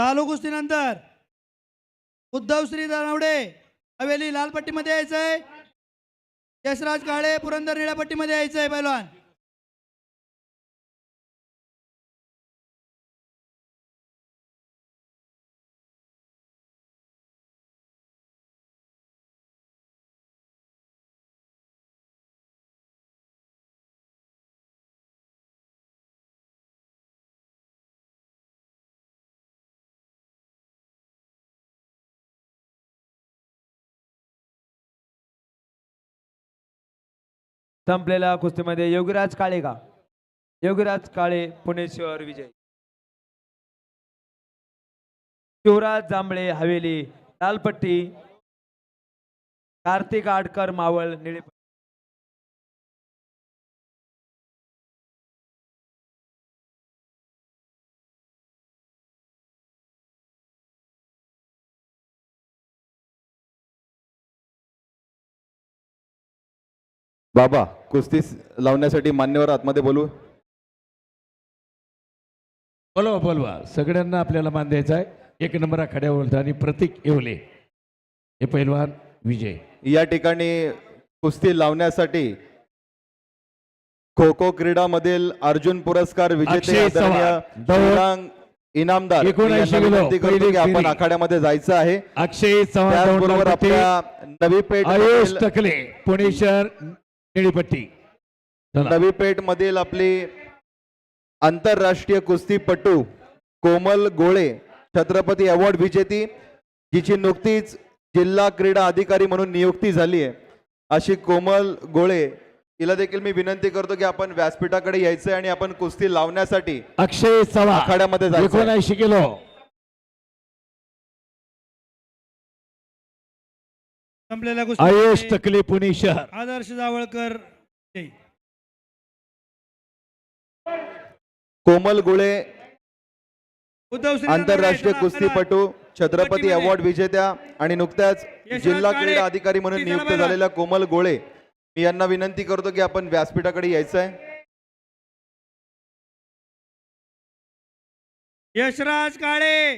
चालू कुस्तीनंतर उद्धव श्री दानवडे हवेली लालपट्टीमध्ये यायचंय. यशराज काळे पुरंदर निळ्या पट्टीमध्ये यायचंय पैलवान. संपलेल्या कुस्तीमध्ये योगीराज काळे का योगीराज काळे पुणे शहर विजय. शिवराज जांभळे हवेली लालपट्टी कार्तिक आडकर मावळ निळे बाबा कुस्ती लावण्यासाठी मान्यवर आतमध्ये बोलू. बोलवा बोलवा. सगळ्यांना आपल्याला मान द्यायचा आहे. एक नंबर आखाड्यावर आणि प्रतीक येवले. हे पैलवान विजय. या ठिकाणी कुस्ती लावण्यासाठी खो खो क्रीडामधील अर्जुन पुरस्कार विजेते अक्षय आदरणीय चव्हाण, दोन, श्रीराम इनामदार. मी एकोणऐंशी यांना किलो, विनंती करतो पहिली की आपण फेरी. आखाड्यामध्ये जायचं आहे. अक्षय चव्हाण त्याचबरोबर दौंडपट्टी, आपल्या नवी पेठ आयुष टकले पुणे शहर निळीपट्टी. चला. नवी पेठ मधील आपली आंतरराष्ट्रीय कुस्तीपटू कोमल गोळे छत्रपती अवॉर्ड विजेती जिची नुकतीच जिल्हा क्रीडा अधिकारी म्हणून नियुक्ती झाली आहे. अशी कोमल गोळे हिला देखील मी विनंती करतो की आपण व्यासपीठाकडे यायचंय आणि आपण कुस्ती लावण्यासाठी अक्षय चव्हाण आखाड्यामध्ये जायचं. एकोणऐंशी किलो. संपलेल्या आयुष कुस्ती टकले पुणे शहर आदर्श जावळकर जय. कोमल गोळे उद्धव आंतरराष्ट्रीय कुस्तीपटू छत्रपती. अवॉर्ड विजेत्या आणि नुकत्याच यशवंत जिल्हा काळे, क्रीडा अधिकारी म्हणून नियुक्त. झालेल्या कोमल गोळे मी यांना विनंती करतो की आपण व्यासपीठाकडे यायचं आहे यशराज काळे